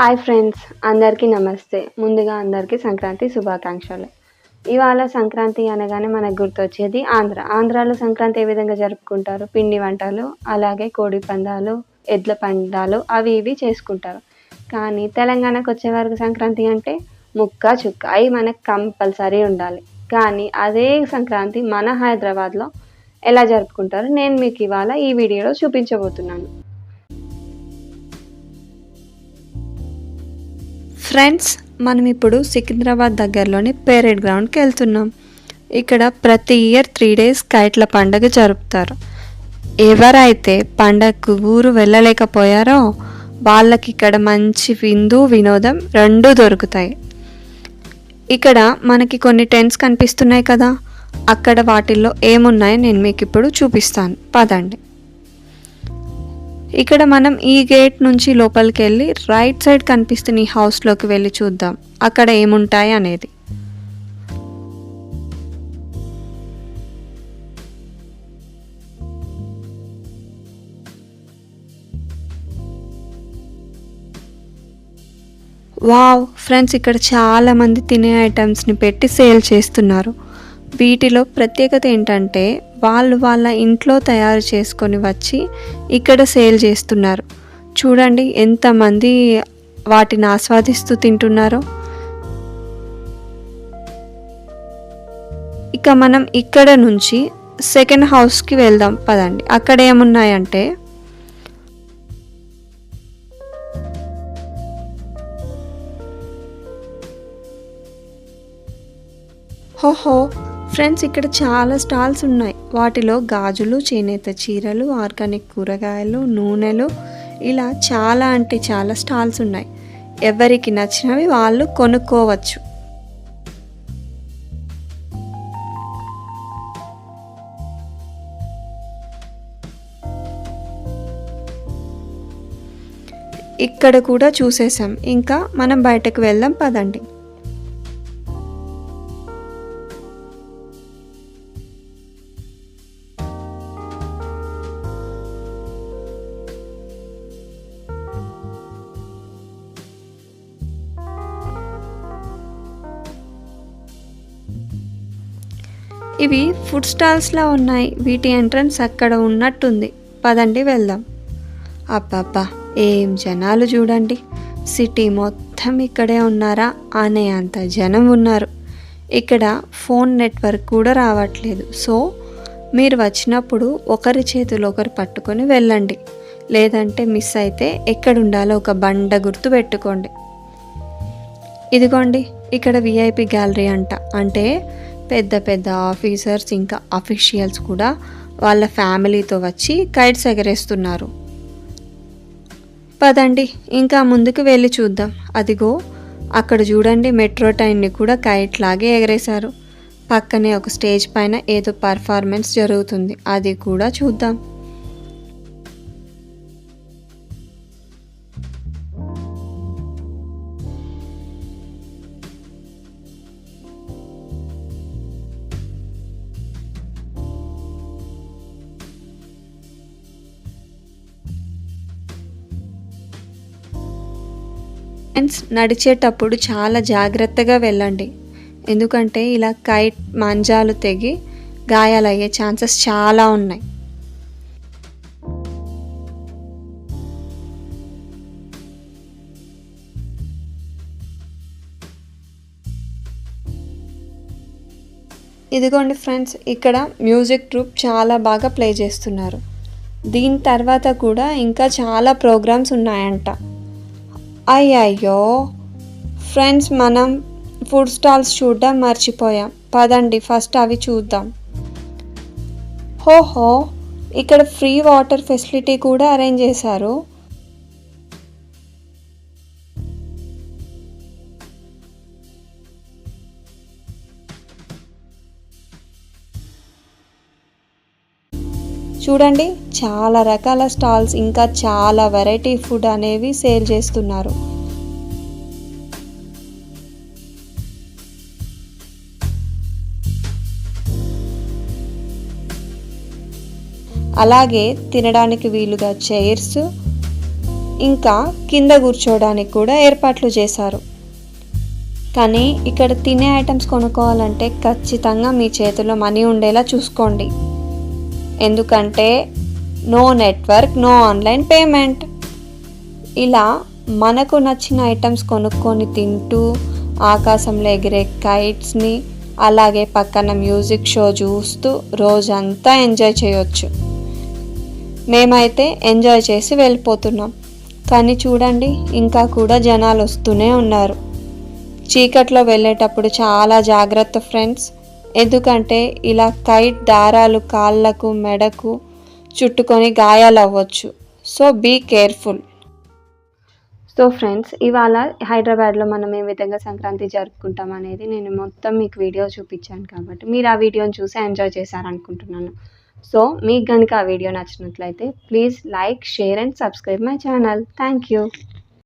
Hi friends అందరికీ నమస్తే. ముందుగా అందరికీ సంక్రాంతి శుభాకాంక్షలు. ఇవాళ సంక్రాంతి అనగానే మనకు గుర్తొచ్చేది ఆంధ్ర. ఆంధ్రాలో సంక్రాంతి ఏ విధంగా జరుపుకుంటారు? పిండి వంటలు అలాగే కోడి పందాలు ఎడ్ల పందాలు అవి ఇవి చేసుకుంటారు. కానీ తెలంగాణకు వచ్చే వరకు సంక్రాంతి అంటే ముక్క చుక్క. అవి మనకు కంపల్సరీ ఉండాలి. కానీ అదే సంక్రాంతి మన హైదరాబాద్లో ఎలా జరుపుకుంటారు? నేను మీకు ఇవాళ ఈ వీడియోలో చూపించబోతున్నాను. ఫ్రెండ్స్ మనం ఇప్పుడు సికింద్రాబాద్ దగ్గరలోని పేరెడ్ గ్రౌండ్కి వెళ్తున్నాం. ఇక్కడ ప్రతి ఇయర్ త్రీ డేస్ కైట్ల పండగ జరుపుతారు. ఎవరైతే పండగకు ఊరు వెళ్ళలేకపోయారో వాళ్ళకి ఇక్కడ మంచి విందు వినోదం రెండూ దొరుకుతాయి. ఇక్కడ మనకి కొన్ని టెంట్స్ కనిపిస్తున్నాయి కదా అక్కడ వాటిల్లో ఏమున్నాయో నేను మీకు ఇప్పుడు చూపిస్తాను. పదండి. ఇక్కడ మనం ఈ గేట్ నుంచి లోపలికి వెళ్ళి రైట్ సైడ్ కనిపిస్తున్న ఈ హౌస్లోకి వెళ్ళి చూద్దాం. అక్కడ ఏముంటాయి అనేది. వావ్ ఫ్రెండ్స్ ఇక్కడ చాలా మంది తినే ఐటమ్స్ని పెట్టి సేల్ చేస్తున్నారు. వీటిలో ప్రత్యేకత ఏంటంటే వాళ్ళు వాళ్ళ ఇంట్లో తయారు చేసుకొని వచ్చి ఇక్కడ సేల్ చేస్తున్నారు. చూడండి ఎంతమంది వాటిని ఆస్వాదిస్తూ తింటున్నారో. ఇక మనం ఇక్కడ నుంచి సెకండ్ హౌస్కి వెళ్దాం. పదండి. అక్కడ ఏమున్నాయంటే హోహో ఫ్రెండ్స్ ఇక్కడ చాలా స్టాల్స్ ఉన్నాయి. వాటిలో గాజులు చేనేత చీరలు ఆర్గానిక్ కూరగాయలు నూనెలు ఇలా చాలా అంటే చాలా స్టాల్స్ ఉన్నాయి. ఎవరికి నచ్చినవి వాళ్ళు కొనుక్కోవచ్చు. ఇక్కడ కూడా చూసేసాం ఇంకా మనం బయటకు వెళ్దాం పదండి. ఇవి ఫుడ్ స్టాల్స్లా ఉన్నాయి. వీటి ఎంట్రన్స్ అక్కడ ఉన్నట్టుంది. పదండి వెళ్దాం. అబ్బబ్బా ఏం జనాలు చూడండి. సిటీ మొత్తం ఇక్కడే ఉన్నారా? అనే అంత జనం ఉన్నారు. ఇక్కడ ఫోన్ నెట్వర్క్ కూడా రావట్లేదు. సో మీరు వచ్చినప్పుడు ఒకరి చేతులు ఒకరు పట్టుకొని వెళ్ళండి. లేదంటే మిస్ అయితే ఎక్కడుండాలో ఒక బండ గుర్తు పెట్టుకోండి. ఇదిగోండి ఇక్కడ విఐపి గ్యాలరీ అంట. అంటే పెద్ద పెద్ద ఆఫీసర్స్ ఇంకా అఫీషియల్స్ కూడా వాళ్ళ ఫ్యామిలీతో వచ్చి కైట్స్ ఎగరేస్తున్నారు. పదండి ఇంకా ముందుకు వెళ్ళి చూద్దాం. అదిగో అక్కడ చూడండి మెట్రో ట్రైన్ని కూడా కైట్ లాగే ఎగరేశారు. పక్కనే ఒక స్టేజ్ పైన ఏదో పర్ఫార్మెన్స్ జరుగుతుంది. అది కూడా చూద్దాం. ఫ్రెండ్స్ నడిచేటప్పుడు చాలా జాగ్రత్తగా వెళ్ళండి. ఎందుకంటే ఇలా కైట్ మంజాలు తెగి గాయాలయ్యే ఛాన్సెస్ చాలా ఉన్నాయి. ఇదిగోండి ఫ్రెండ్స్ ఇక్కడ మ్యూజిక్ ట్రూప్ చాలా బాగా ప్లే చేస్తున్నారు. దీని తర్వాత కూడా ఇంకా చాలా ప్రోగ్రామ్స్ ఉన్నాయంట. అయ్యయ్యో. ఫ్రెండ్స్ మనం ఫుడ్ స్టాల్స్ చూడడం మర్చిపోయాం. పదండి ఫస్ట్ అవి చూద్దాం. హోహో ఇక్కడ ఫ్రీ వాటర్ ఫెసిలిటీ కూడా అరేంజ్ చేశారు. చూడండి చాలా రకాల స్టాల్స్ ఇంకా చాలా వెరైటీ ఫుడ్ అనేవి సేల్ చేస్తున్నారు. అలాగే తినడానికి వీలుగా చైర్స్ ఇంకా కింద కూర్చోవడానికి కూడా ఏర్పాట్లు చేశారు. కానీ ఇక్కడ తినే ఐటమ్స్ కొనుక్కోవాలంటే ఖచ్చితంగా మీ చేతిలో మనీ ఉండేలా చూసుకోండి. ఎందుకంటే no network no online payment ఇలా మనకు నచ్చిన ఐటమ్స్ కొనుక్కొని తింటూ ఆకాశంలో ఎగిరే కైట్స్ని అలాగే పక్కన మ్యూజిక్ షో చూస్తూ రోజంతా ఎంజాయ్ చేయొచ్చు. మేమైతే ఎంజాయ్ చేసి వెళ్ళిపోతున్నాం. కానీ చూడండి ఇంకా కూడా జనాలు వస్తూనే ఉన్నారు. చీకట్లో వెళ్ళేటప్పుడు చాలా జాగ్రత్త ఫ్రెండ్స్ ఎందుకంటే ఇలా కైట్ దారాలు కాళ్ళకు మెడకు చుట్టుకొని గాయాలు అవ్వచ్చు so be careful. So friends ఇవాళ హైదరాబాద్లో మనం ఏ విధంగా సంక్రాంతి జరుపుకుంటాం అనేది నేను మొత్తం మీకు వీడియో చూపించాను కాబట్టి మీరు ఆ వీడియోని చూసి ఎంజాయ్ చేశారనుకుంటున్నాను. సో మీకు కనుక ఆ వీడియో నచ్చినట్లయితే please like share and subscribe my channel. Thank you.